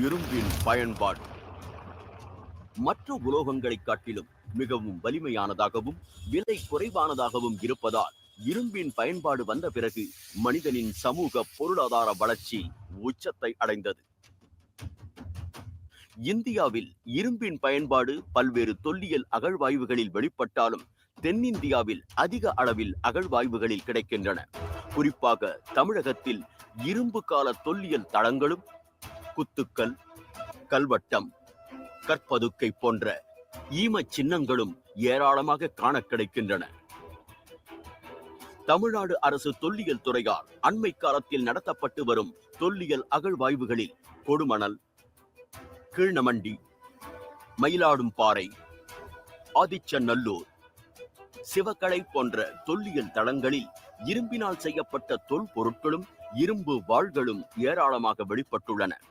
இரும்பின் பயன்பாடு. மற்ற உலோகங்களைக் காட்டிலும் மிகவும் வலிமையானதாகவும் விலை குறைவானதாகவும் இருப்பதால் இரும்பின் பயன்பாடு வந்த பிறகு மனிதனின் சமூக பொருளாதார வளர்ச்சி உச்சத்தை அடைந்தது. இந்தியாவில் இரும்பின் பயன்பாடு பல்வேறு தொல்லியல் அகழ்வாய்வுகளில் வெளிப்பட்டாலும் தென்னிந்தியாவில் அதிக அளவில் அகழ்வாய்வுகளில் கிடைக்கின்றன. குறிப்பாக தமிழகத்தில் இரும்பு கால தொல்லியல் தளங்களும் குத்துக்கல் கல்வட்டம் கற்பதுக்கை போன்ற ஈமச் சின்னங்களும் ஏராளமாக காண கிடைக்கின்றன. தமிழ்நாடு அரசு தொல்லியல் துறையால் அண்மை காலத்தில் நடத்தப்பட்டு வரும் தொல்லியல் அகழ்வாய்வுகளில் கொடுமணல் கீழ்நமண்டி மயிலாடும்பாறை ஆதிச்சநல்லூர் சிவகளை போன்ற தொல்லியல் தளங்களில் இரும்பினால் செய்யப்பட்ட தொல்பொருட்களும் இரும்பு வாள்களும் ஏராளமாக வெளிப்பட்டுள்ளன.